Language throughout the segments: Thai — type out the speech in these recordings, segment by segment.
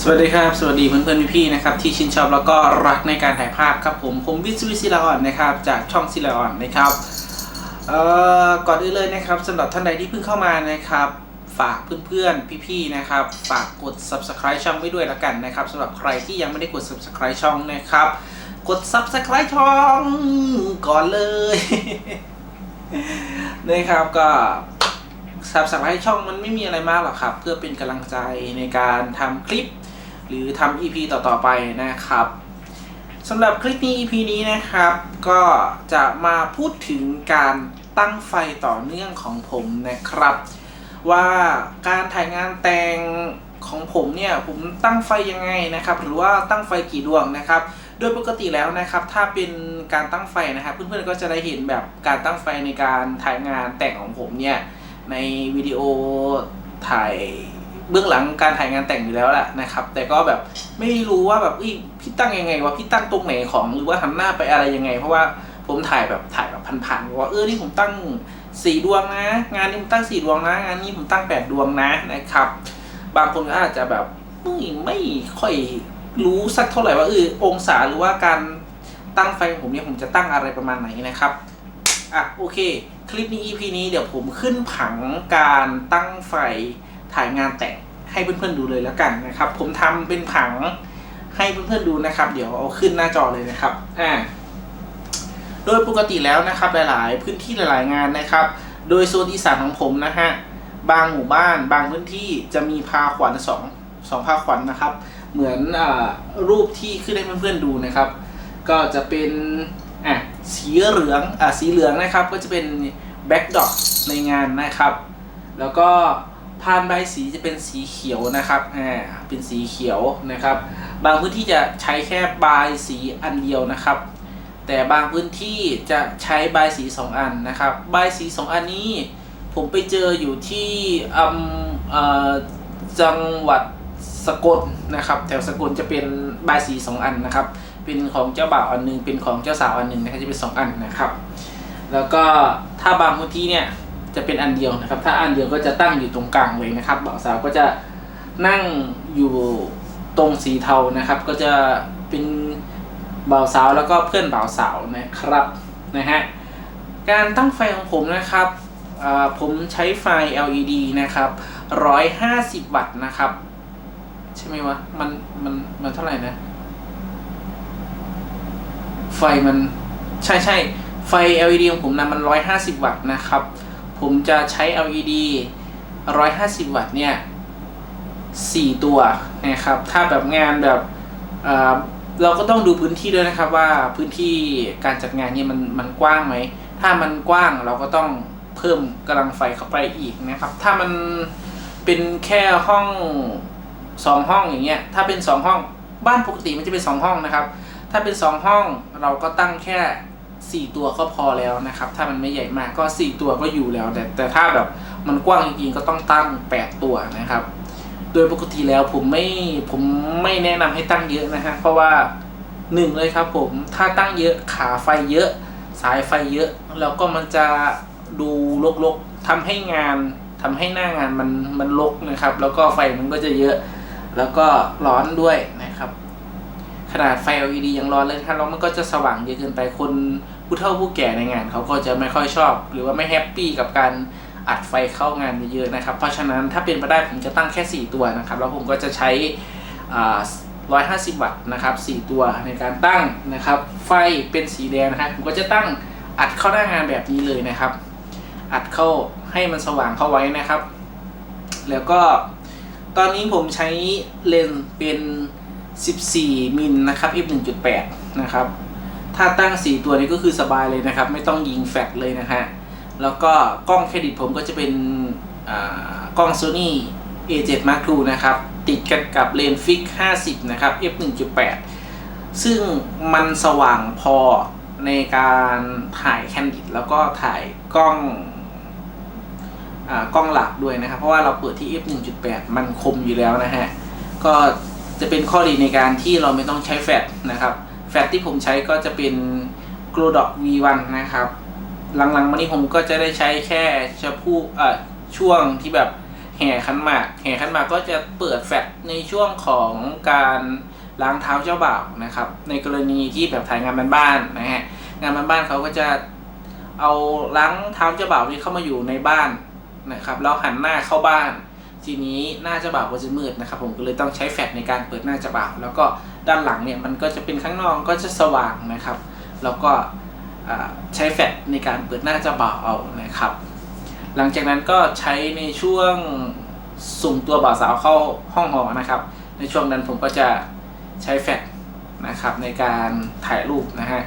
สวัสดีครับ สวัสดีเพื่อนๆพี่ๆนะครับที่ชื่นชอบแล้วก็รักในการถ่ายภาพครับผมผมวิศวิศิลาอ่อนนะครับจากช่องศิลาอ่อนนะครับเอ่อก่อนอื่นเลยนะครับสำหรับท่านใดที่เพิ่งเข้ามานะครับฝากเพื่อนๆพี่ๆนะครับฝากกด subscribe ช่องไว้ด้วยละกันนะครับสำหรับใครที่ยังไม่ได้กด subscribe ช่องนะครับกด subscribe ช่องก่อนเลยนะครับก็สับสับให้ช่องมันไม่มีอะไรมากหรอกครับ เพื่อเป็นกำลังใจในการทำคลิป หรือทำ EP ต่อๆไปนะครับสำหรับคลิปนี้ EP นี้นะครับ ก็จะมาพูดถึงการตั้งไฟต่อเนื่องของผมนะครับ ว่าการถ่ายงานแต่งของผมเนี่ยผมตั้งไฟยังไงนะครับ หรือว่าตั้งไฟกี่ดวงนะครับ โดยปกติแล้วนะครับ ถ้าเป็นการตั้งไฟนะครับเพื่อนๆก็จะได้เห็นแบบการตั้งไฟในการถ่ายงานแต่งของผมเนี่ยในวิดีโอถ่าย เบื้องหลังการถ่ายงานแต่งอยู่แล้วแหละนะครับ แต่ก็แบบไม่รู้ว่าแบบพี่ตั้งยังไงวะพี่ตั้งตรงไหนของหรือว่าหันหน้าไปอะไรยังไง เพราะว่าผมถ่ายแบบถ่ายแบบพันๆว่าเออนี่ผมตั้งสี่ดวงนะ งานนี้ผมตั้งสี่ดวงนะงานนี้ผมตั้งแปดดวงนะนะครับ บางคนก็อาจจะแบบไม่ไม่ค่อยรู้สักเท่าไหร่ว่าเออองศาหรือว่าการตั้งไฟของผมเนี่ยผมจะตั้งอะไรประมาณไหนนะครับอะโอเค คลิปนี้ EP นี้เดี๋ยวผมขึ้นผังการตั้งไฟ ถ่ายงานแต่งให้เพื่อนๆดูเลยแล้วกันนะครับ ผมทำเป็นผังให้เพื่อนๆดูนะครับ เดี๋ยวเอาขึ้นหน้าจอเลยนะครับอ่าโดยปกติแล้วนะครับ หลายๆ พื้นที่หลายๆงานนะครับ โดยโซนอีสานของผมนะฮะบางหมู่บ้าน บางพื้นที่จะมีพาขวัญสองสองพาขวัญนะครับ เหมือนอารูปที่ขึ้นให้เพื่อนๆดูนะครับ ก็จะเป็นอะสีเหลืองอะสีเหลืองนะครับ ก็จะเป็นแบ็กดอ p ในงานนะครับ แล้วก็ พานใบสีจะเป็นสีเขียวนะครับอ่าเป็นสีเขียวนะครับ บางพื้นที่จะใช้แค่ใบสีอันเดียวนะครับ แต่บางพื้นที่จะใช้ใบสีสองอันนะครับใบสีสองอันนี้ ผมไปเจออยู่ที่อำเออจังหวัดสกลนะครับ แถวสกลจะเป็นใบสีสองอันนะครับ เป็นของเจ้าบ่าวอันหนึงเป็นของเจ้าสาวอันหนึ่งนะครับจะเป็นสองอันนะครับ แล้วก็ถ้าบางพื้นที่เนี่ย จะเป็นอันเดียวนะครับ ถ้าอันเดียวก็จะตั้งอยู่ตรงกลางเลยนะครับบ่าวสาวก็จะนั่งอยู่ตรงสีเทานะครับ ก็จะเป็นบ่าวสาวแล้วก็เพื่อนบ่าวสาวนะครับนะฮะการตั้งไฟของผมนะครับผมใช้ไฟ LED นะครับ 150 วัตต์นะครับ ใช่ไหมวะ มัน มัน มันเท่าไหร่นะ ไฟมัน ใช่ใช่ไฟ LED ของผมนะมัน 150 วัตต์นะครับ ผมจะใช้ LED 150 วัตต์เนี่ย4ตัวนะครับ ถ้าแบบงานแบบเราก็ต้องดูพื้นที่ด้วยนะครับว่าพื้นที่การจัดงานเนี่ยมันมันกว้างไหม ถ้ามันกว้างเราก็ต้องเพิ่มกำลังไฟเข้าไปอีกนะครับ ถ้ามันเป็นแค่ห้องสองห้องอย่างเงี้ย ถ้าเป็นสองห้องบ้านปกติมันจะเป็นสองห้องนะครับ ถ้าเป็นสองห้องเราก็ตั้งแค่ สี่ตัวก็พอแล้วนะครับ ถ้ามันไม่ใหญ่มากก็สี่ตัวก็อยู่แล้ว แต่แต่ถ้าแบบมันกว้างจริงๆก็ต้องตั้งแปดตัวนะครับ โดยปกติแล้วผมไม่ผมไม่แนะนำให้ตั้งเยอะนะฮะเพราะว่าหนึ่งเลยครับผมถ้าตั้งเยอะขาไฟเยอะ สายไฟเยอะ แล้วก็มันจะดูรกๆทำให้งานทำให้หน้างานมันมันรกนะครับ แล้วก็ไฟมันก็จะเยอะ แล้วก็ร้อนด้วยน ขนาดไฟ LED ยังร้อนเลยนะครับแล้วมันก็จะสว่างเยอะเกินไปคนผู้เฒ่าผู้แก่ในงาน เขาก็จะไม่ค่อยชอบ หรือว่าไม่แฮปปี้กับการอัดไฟเข้างานเยอะๆนะครับ เพราะฉะนั้นถ้าเป็นไปได้ผมจะตั้งแค่ 4 ตัวนะครับ แล้วผมก็จะใช้อ่า150 วัตต์นะครับ4ตัวในการตั้งนะครับ ไฟเป็นสีแดงนะครับ ผมก็จะตั้งอัดเข้าหน้างานแบบนี้เลยนะครับ อัดเข้าให้มันสว่างเข้าไว้นะครับ แล้วก็ตอนนี้ผมใช้เลนส์เป็น 14 มิลนะครับ f 1.8 นะครับ ถ้าตั้ง 4 ตัวนี้ก็คือสบายเลยนะครับ ไม่ต้องยิงแฟลชเลยนะฮะ แล้วก็กล้องเครดิตผมก็จะเป็นกล้อง Sony A7 Mark II นะครับ ติดกันกับเลนส์ฟิก 50 นะครับ f 1.8 ซึ่งมันสว่างพอในการถ่ายแคนดิดแล้วก็ถ่ายกล้องอกล้องหลักด้วยนะครับ เพราะว่าเราเปิดที่ f 1.8 มันคมอยู่แล้วนะฮะ ก็ จะเป็นข้อดีในการที่เราไม่ต้องใช้แฟลชนะครับแฟลชที่ผมใช้ก็จะเป็น g l o d o c V1 นะครับ หลังๆมานี้ผมก็จะได้ใช้แค่เฉพาะอะช่วงที่แบบแห่ขันหมากแห่ขันหมากก็จะเปิดแฟลชในช่วงของการล้างเท้าเจ้าบ่าวนะครับ ในกรณีที่แบบถ่ายงานบ้านๆนะฮะงานบ้านๆเขาก็จะเอาล้างเท้าเจ้าบ่าวนี้เข้ามาอยู่ในบ้านนะครับแล้วหันหน้าเข้าบ้าน ทีนี้หน้าจ้าบ่าวก็จะมืดนะครับผมก็เลยต้องใช้แฟลชในการเปิดหน้าจ้าบ่าวแล้วก็ด้านหลังเนี่ยมันก็จะเป็นข้างนอกก็จะสว่างนะครับ แล้วก็ใช้แฟลชในการเปิดหน้าจ้าบ่าวเอานะครับ หลังจากนั้นก็ใช้ในช่วงส่งตัวบ่าวสาวเข้าห้องหอนะครับ ในช่วงนั้นผมก็จะใช้แฟลชนะครับในการถ่ายรูปนะฮะ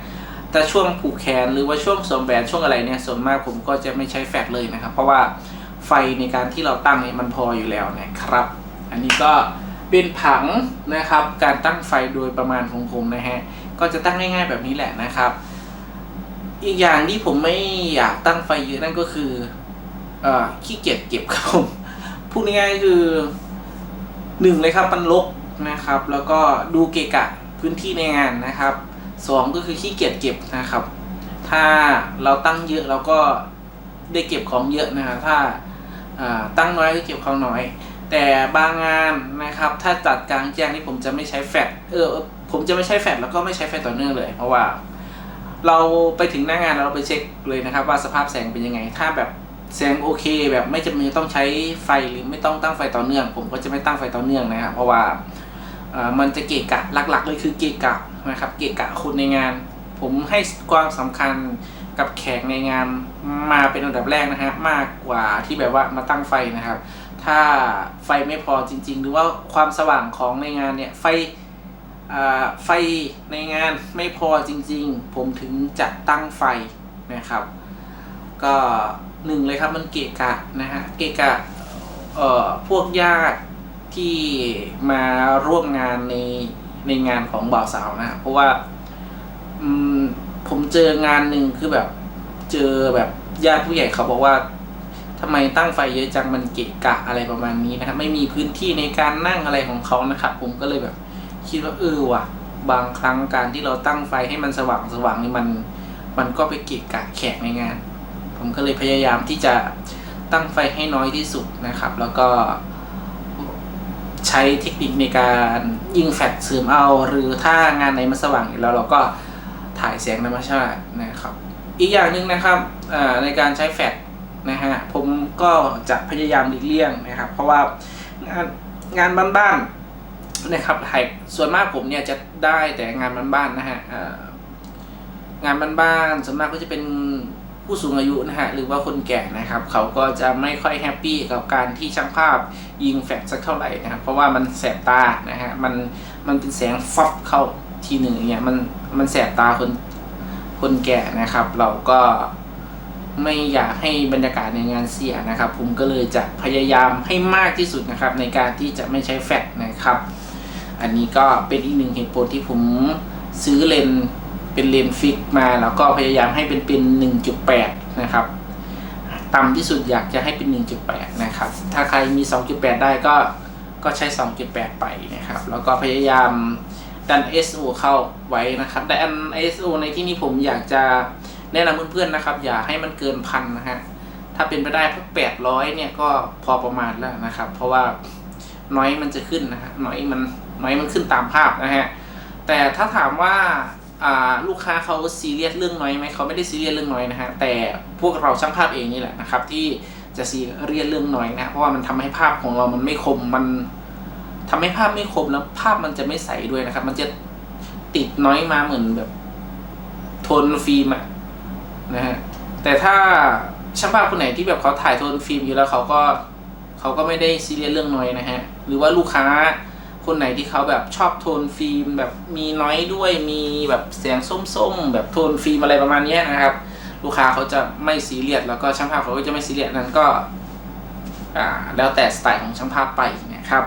แต่ช่วงผูกแขนหรือว่าช่วงสวมแหวนช่วงอะไรเนี่ยส่วนมากผมก็จะไม่ใช้แฟลชเลยนะครับ เพราะว่า ไฟในการที่เราตั้งเนี่ยมันพออยู่แล้วนะครับ อันนี้ก็เป็นผังนะครับ การตั้งไฟโดยประมาณของผมนะฮะก็จะตั้งง่าย ๆ แบบนี้แหละนะครับ อีกอย่างที่ผมไม่อยากตั้งไฟเยอะนั่นก็คือเอ่อขี้เกียจเก็บครับผมพูดง่ายๆคือหนึ่งเลยครับมันรกนะครับ แล้วก็ดูเกะกะพื้นที่ในงานนะครับสองก็คือขี้เกียจเก็บนะครับ ถ้าเราตั้งเยอะเราก็ได้เก็บของเยอะนะครับถ้า ตั้งน้อยก็เก็บของน้อย แต่บางงานนะครับ ถ้าจัดกลางแจ้งนี่ผมจะไม่ใช้แฟลชเออผมจะไม่ใช้แฟลชแล้วก็ไม่ใช้ไฟต่อเนื่องเลย เพราะว่า เราไปถึงหน้างานเราไปเช็คเลยนะครับ ว่าสภาพแสงเป็นยังไง ถ้าแบบแสงโอเคแบบไม่จำเป็นต้องใช้ไฟหรือไม่ต้องตั้งไฟต่อเนื่อง ผมก็จะไม่ตั้งไฟต่อเนื่องนะครับ เพราะว่ามันจะเกะกะหลักๆเลยคือเกะกะนะครับ เกะกะคนในงาน ผมให้ความสำคัญ กับแขกในงานมาเป็นอันดับแรกนะฮะมากกว่าที่แบบว่ามาตั้งไฟนะครับ ถ้าไฟไม่พอจริง ๆ หรือว่าความสว่างของในงานเนี่ยไฟอ่าไฟในงานไม่พอจริง ๆ ผมถึงจะตั้งไฟนะครับ ก็หนึ่งเลยครับมันเกะกะนะฮะเกะกะเอ่อพวกญาติที่มาร่วมงานในในงานของบ่าวสาวนะฮะเพราะว่าอืม ผมเจองานหนึ่งคือแบบ เจอแบบญาติผู้ใหญ่เขาบอกว่าทำไมตั้งไฟเยอะจังมันเกะกะอะไรประมาณนี้นะครับ ไม่มีพื้นที่ในการนั่งอะไรของเขานะครับ ผมก็เลยแบบ คิดว่าเออว่ะ บางครั้งการที่เราตั้งไฟให้มันสว่างสว่างนี่มัน มันก็ไปเกะกะแขกในงาน ผมก็เลยพยายามที่จะตั้งไฟให้น้อยที่สุดนะครับ แล้วก็ใช้เทคนิคในการยิงแฟลชเสริมเอา หรือถ้างานไหนมันสว่างอยู่แล้วเราก็ ถ่ายแสงธรรมชาตินะครับ อีกอย่างหนึ่งนะครับในการใช้แฟลชนะฮะผมก็จะพยายามหลีกเลี่ยงนะครับ เพราะว่างานงานบ้านๆนะครับถ่ายส่วนมากผมเนี่ยจะได้แต่งานบ้านๆนะฮะงานบ้านๆส่วนมากก็จะเป็นผู้สูงอายุนะฮะหรือว่าคนแก่นะครับ เขาก็จะไม่ค่อยแฮปปี้กับการที่ช่างภาพยิงแฟลชสักเท่าไหร่นะครับเพราะว่ามันแสบตานะฮะมันมันเป็นแสงฟับเข้า ทีหนึ่งเนี่ยมันมันแสบตาคนคนแก่นะครับ เราก็ไม่อยากให้บรรยากาศในงานเสียนะครับ ผมก็เลยจะพยายามให้มากที่สุดนะครับ ในการที่จะไม่ใช้แฟลชนะครับ อันนี้ก็เป็นอีกหนึ่งเหตุผลที่ผมซื้อเลนเป็นเลนฟิกมา แล้วก็พยายามให้เป็นเป็น 1.8 นะครับต่ำที่สุดอยากจะให้เป็น 1.8 นะครับ ถ้าใครมี 2.8 ได้ก็ก็ใช้ 2.8 ไปนะครับ แล้วก็พยายาม ดัน SO เข้าไว้นะครับแต่อัน SO ในที่นี้ผมอยากจะแนะนำเพื่อนๆนะครับ อย่าให้มันเกินพันนะฮะถ้าเป็นไปได้พวก800เนี่ยก็พอประมาณแล้วนะครับ เพราะว่าน้อยมันจะขึ้นนะฮะน้อยมันน้อยมันขึ้นตามภาพนะฮะแต่ถ้าถามว่าลูกค้าเขาซีเรียสเรื่องน้อยไหมเขาไม่ได้ซีเรียสเรื่องน้อยนะฮะแต่พวกเราช่างภาพเองนี่แหละนะครับ ที่จะซีเรียสเรื่องน้อยนะเพราะว่ามันทำให้ภาพของเรามันไม่คมมัน ทำให้ภาพไม่คมแล้วภาพมันจะไม่ใสด้วยนะครับ มันจะติดน้อยมาเหมือนแบบโทนฟิล์มอะนะฮะแต่ถ้าช่างภาพคนไหนที่แบบเขาถ่ายโทนฟิล์มอยู่แล้วเขาก็เขาก็ไม่ได้ซีเรียสเรื่องน้อยนะฮะหรือว่าลูกค้าคนไหนที่เขาแบบชอบโทนฟิล์มแบบมีน้อยด้วยมีแบบแสงส้มๆ แบบโทนฟิล์มอะไรประมาณนี้นะครับ ลูกค้าเขาจะไม่ซีเรียสแล้วก็ช่างภาพเขาก็จะไม่ซีเรียสนั้นก็อ่าแล้วแต่สไตล์ของช่างภาพไปนะครับ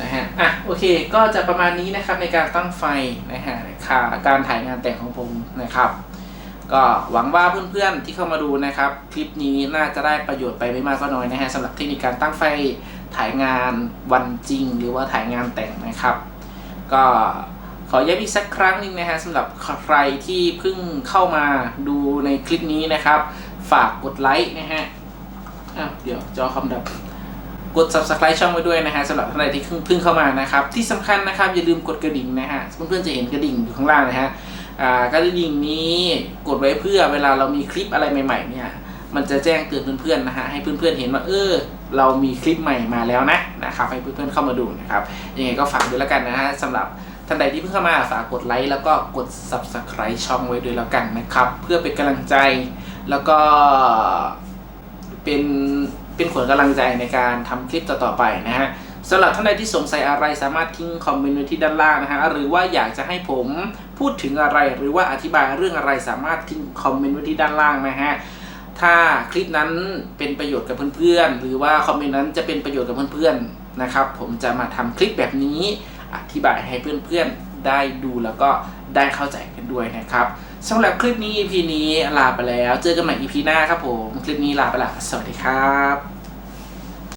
นะฮะ อะ โอเค ก็จะประมาณนี้นะครับในการตั้งไฟนะฮะค่าการถ่ายงานแต่งของผมนะครับ ก็หวังว่าเพื่อนๆที่เข้ามาดูนะครับ คลิปนี้น่าจะได้ประโยชน์ไปไม่มากก็น้อยนะฮะสำหรับเทคนิคการตั้งไฟถ่ายงานวันจริง หรือว่าถ่ายงานแต่งนะครับ ก็ขอย้ำอีกสักครั้งหนึ่งนะฮะสำหรับใครที่เพิ่งเข้ามาดูในคลิปนี้นะครับ ฝากกดไลค์นะฮะอ้าวเดี๋ยวจอคอมดับ กด subscribe ช่องไว้ด้วยนะฮะสำหรับท่านใดที่เพิ่งเข้ามานะครับ ที่สำคัญนะครับอย่าลืมกดกระดิ่งนะฮะเพื่อนๆจะเห็นกระดิ่งอยู่ข้างล่างนะฮะอ่ากระดิ่งนี้กดไว้เพื่อเวลาเรามีคลิปอะไรใหม่ ๆ เนี่ย มันจะแจ้งเตือนเพื่อนๆนะฮะให้เพื่อนๆเห็นว่าเออเรามีคลิปใหม่มาแล้วนะนะครับให้เพื่อนๆเข้ามาดูนะครับยังไงก็ฝากด้วยแล้วกันนะฮะสำหรับท่านใดที่เพิ่งเข้ามาฝากกดไลค์แล้วก็กด subscribe ช่องไว้ด้วยแล้วกันนะครับ เพื่อเป็นกำลังใจแล้วก็เป็น เป็นขวัญกำลังใจในการทำคลิปต่อๆไปนะฮะสำหรับท่านใดที่สงสัยอะไรสามารถทิ้งคอมเมนต์ไว้ที่ด้านล่างนะฮะหรือว่าอยากจะให้ผมพูดถึงอะไร หรือว่าอธิบายเรื่องอะไรสามารถทิ้งคอมเมนต์ไว้ที่ด้านล่างนะฮะถ้าคลิปนั้นเป็นประโยชน์กับเพื่อนๆ หรือว่าคอมเมนต์นั้นจะเป็นประโยชน์กับเพื่อนๆนะครับ ผมจะมาทำคลิปแบบนี้อธิบายให้เพื่อนๆได้ดูแล้วก็ได้เข้าใจกันด้วยนะครับ สำหรับคลิปนี้ EP นี้ลาไปแล้ว เจอกันใหม่ EP หน้าครับผม คลิปนี้ลาไปละ สวัสดีครับ